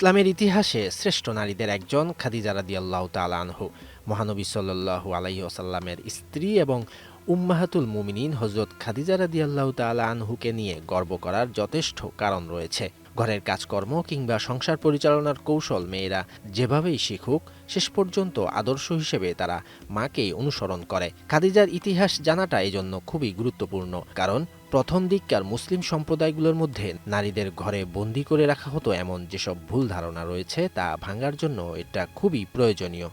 ইসলামের ইতিহাসে শ্রেষ্ঠ নারীদের একজন খাদিজা রাদি আল্লাহ তালহু মহানবী সাল্লাহ আলাইসাল্লামের স্ত্রী এবং উম্মাহাতুল মুমিনিন হজরত খাদিজা রাদি আল্লাহ আনহুকে নিয়ে গর্ব করার যথেষ্ট কারণ রয়েছে। ঘরের কাজকর্ম কিংবা সংসার পরিচালনার কৌশল মেয়েরা যেভাবেই শিখুক, শেষ পর্যন্ত আদর্শ হিসেবে তারা মাকেই অনুসরণ করে। খাদিজার ইতিহাস জানাটা এজন্য খুবই গুরুত্বপূর্ণ, কারণ প্রথম দিককার মুসলিম সম্প্রদায়গুলোর মধ্যে নারীদের ঘরে বন্দি করে রাখা হতো এমন যেসব ভুল ধারণা রয়েছে তা ভাঙার জন্য এটা খুবই প্রয়োজনীয়।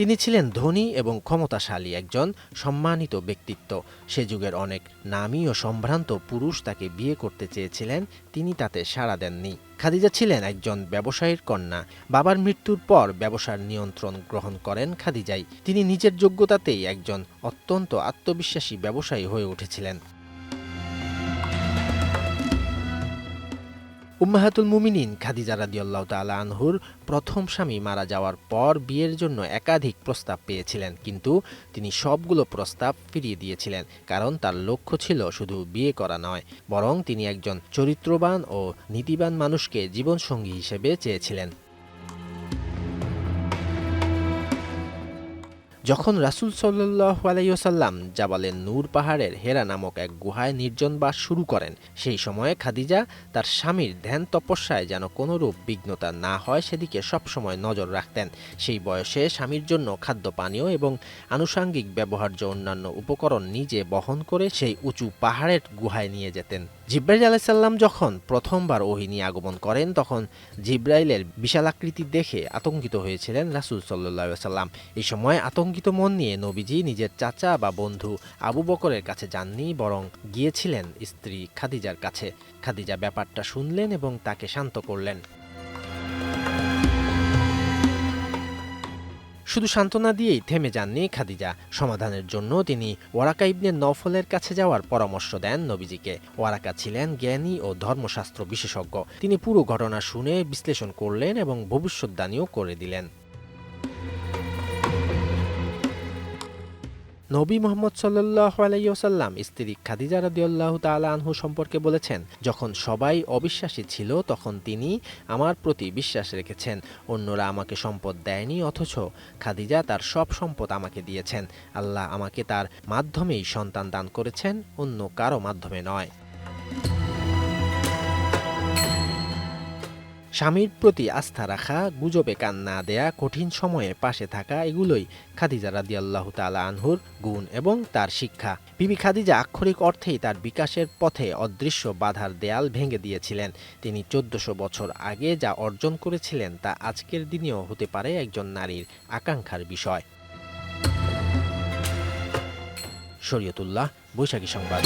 তিনি ছিলেন ধনী এবং ক্ষমতাশালী একজন সম্মানিত ব্যক্তিত্ব। সে যুগের অনেক নামী ও সম্ভ্রান্ত পুরুষ তাকে বিয়ে করতে চেয়েছিলেন, তিনি তাতে সাড়া দেননি। খাদিজা ছিলেন একজন ব্যবসায়ীর কন্যা। বাবার মৃত্যুর পর ব্যবসার নিয়ন্ত্রণ গ্রহণ করেন খাদিজাই। তিনি নিজের যোগ্যতাতেই একজন অত্যন্ত আত্মবিশ্বাসী ব্যবসায়ী হয়ে উঠেছিলেন। উম্মাহাতুল মুমিনিন খাদিজা রাদিয়াল্লাহ তাল আনহুর প্রথম স্বামী মারা যাওয়ার পর বিয়ের জন্য একাধিক প্রস্তাব পেয়েছিলেন, কিন্তু তিনি সবগুলো প্রস্তাব ফিরিয়ে দিয়েছিলেন, কারণ তার লক্ষ্য ছিল শুধু বিয়ে করা নয়, বরং তিনি একজন চরিত্রবান ও নীতিবান মানুষকে জীবনসঙ্গী হিসেবে চেয়েছিলেন। যখন রাসূল সাল্লাল্লাহু আলাইহি ওয়াসাল্লাম জাবালে নূর পাহাড়ের হেরা নামক এক গুহায় নির্জন বাস শুরু করেন, সেই সময়ে খাদিজা তার স্বামীর ধ্যান তপস্যায় যেন কোনোরূপ বিঘ্নতা না হয় সেদিকে সবসময় নজর রাখতেন। সেই বয়সে স্বামীর জন্য খাদ্য পানীয় এবং আনুষাঙ্গিক ব্যবহার্য অন্যান্য উপকরণ নিজে বহন করে সেই উঁচু পাহাড়ের গুহায় নিয়ে যেতেন। জিব্রাইল আলাইসাল্লাম যখন প্রথমবার ওহিনী আগমন করেন, তখন জিব্রাইলের বিশালাকৃতি দেখে আতঙ্কিত হয়েছিলেন রাসুল সাল্লাহ সাল্লাম এই সময় আতঙ্কিত মন নিয়ে নবীজি নিজের চাচা বা বন্ধু আবু বকরের কাছে যাননি, বরং গিয়েছিলেন স্ত্রী খাদিজার কাছে। খাদিজা ব্যাপারটা শুনলেন এবং তাকে শান্ত করলেন। শুধু সান্ত্বনা দিয়েই থেমে যাননি খাদিজা। সমাধানের জন্য তিনি ওয়ারাকা ইবনে নফলের কাছে যাওয়ার পরামর্শ দেন নবীজিকে। ওয়ারাকা ছিলেন জ্ঞানী ও ধর্মশাস্ত্র বিশেষজ্ঞ। তিনি পুরো ঘটনা শুনে বিশ্লেষণ করলেন এবং ভবিষ্যৎবাণীও করে দিলেন। নবী মোহাম্মদ সাল্লাহ আলাইসাল্লাম স্ত্রী খাদিজা রদিউল্লাহ তালা আনহু সম্পর্কে বলেছেন, যখন সবাই অবিশ্বাসী ছিল, তখন তিনি আমার প্রতি বিশ্বাস রেখেছেন। অন্যরা আমাকে সম্পদ দেয়নি, অথচ খাদিজা তার সব সম্পদ আমাকে দিয়েছেন। আল্লাহ আমাকে তার মাধ্যমেই সন্তান দান করেছেন, অন্য কারও মাধ্যমে নয়। স্বামীর প্রতি আস্থা রাখা, গুজবে কান না দেয়া, কঠিন সময়ে পাশে থাকা এগুলোই খাদিজা রাদিয়াল্লাহ তালা আনহুর গুণ এবং তার শিক্ষা। বিবি খাদিজা আক্ষরিক অর্থেই তার বিকাশের পথে অদৃশ্য বাধার দেয়াল ভেঙে দিয়েছিলেন। তিনি চোদ্দশো বছর আগে যা অর্জন করেছিলেন তা আজকের দিনেও হতে পারে একজন নারীর আকাঙ্ক্ষার বিষয়। শরীয়তুল্লাহ, বৈশাখী সংবাদ।